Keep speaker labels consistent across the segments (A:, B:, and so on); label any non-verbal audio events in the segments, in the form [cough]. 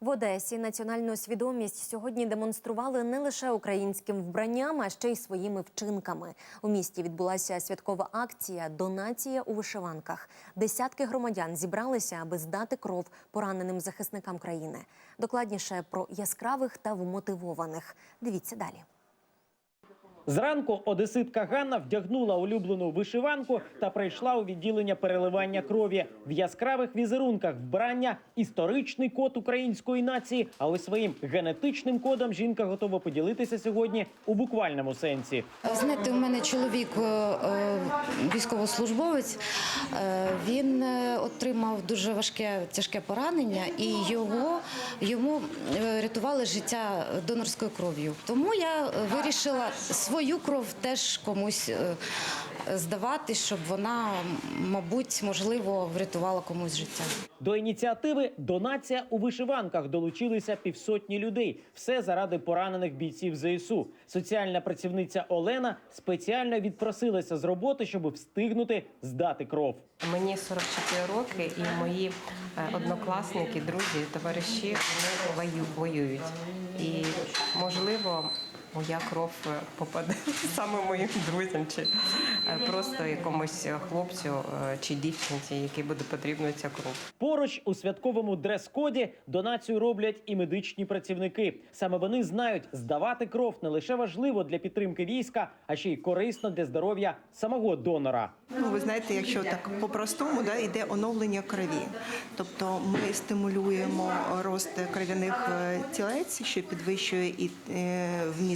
A: В Одесі національну свідомість сьогодні демонстрували не лише українським вбранням, а ще й своїми вчинками. У місті відбулася святкова акція Донація у вишиванках. Десятки громадян зібралися, аби здати кров пораненим захисникам країни. Докладніше про яскравих та вмотивованих. Дивіться далі.
B: Зранку одеситка Ганна вдягнула улюблену вишиванку та прийшла у відділення переливання крові в яскравих візерунках вбрання історичний код української нації. А ось своїм генетичним кодом жінка готова поділитися сьогодні у буквальному сенсі.
C: Знаєте, у мене чоловік е, е, військовослужбовець. Е, Він е, отримав дуже важке тяжке поранення, і його йому е, рятували життя донорською кров'ю. Тому я вирішила свою кров теж комусь здавати, щоб вона, мабуть, можливо, врятувала комусь життя.
B: До ініціативи Донація у вишиванках долучилися півсотні людей. Все заради поранених бійців ЗСУ. Соціальна працівниця Олена спеціально відпросилася з роботи, щоб встигнути здати кров.
D: Мені 44 роки, і мої е, однокласники, друзі, товариші вони воюють. І можливо, моя кров е, попаде [laughs] саме моїм друзям, чи е, просто якомусь хлопцю е, чи дівчинці, якій буде потрібна ця кров.
B: Поруч у святковому дрес-коді донацію роблять і медичні працівники. Саме вони знають, здавати кров не лише важливо для підтримки війська, а ще й корисно для здоров'я самого донора.
E: Ну, ви знаєте, якщо так по-простому, да, йде оновлення крові. Тобто ми стимулюємо рост кров'яних тілець, що підвищує і е,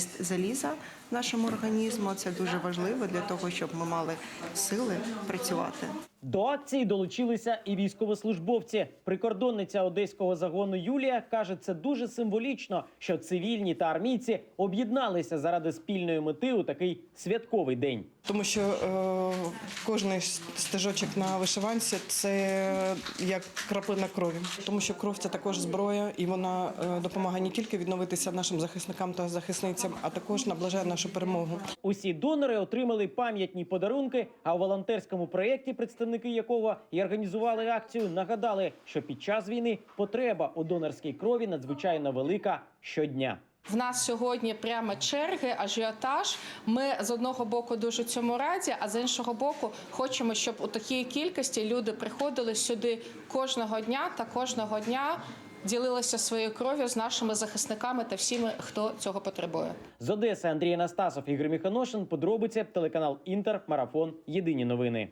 E: вміст заліза в нашому організму. Це дуже важливо для того, щоб ми мали сили працювати.
B: До акції долучилися і військовослужбовці. Прикордонниця одеського загону Юлія каже, це дуже символічно, що цивільні та армійці об'єдналися заради спільної мети у такий святковий день.
F: Тому що е, кожний стежочок на вишиванці це як краплина крові, тому що кров це також зброя, і вона е, допомагає не тільки відновитися нашим захисникам та захисницям, а також наближає нашу перемогу.
B: Усі донори отримали пам'ятні подарунки. А у волонтерському проєкті, представники якого і організували акцію, нагадали, що під час війни потреба у донорській крові надзвичайно велика щодня.
G: В нас сьогодні прямо черги, ажіотаж. Ми з одного боку дуже цьому раді, а з іншого боку, хочемо, щоб у такій кількості люди приходили сюди кожного дня та кожного дня ділилися своєю кров'ю з нашими захисниками та всіми, хто цього потребує.
B: З Одеси Андрій Анастасов, Ігор Міханошин. Подробиці телеканал Інтер, Марафон. Єдині новини.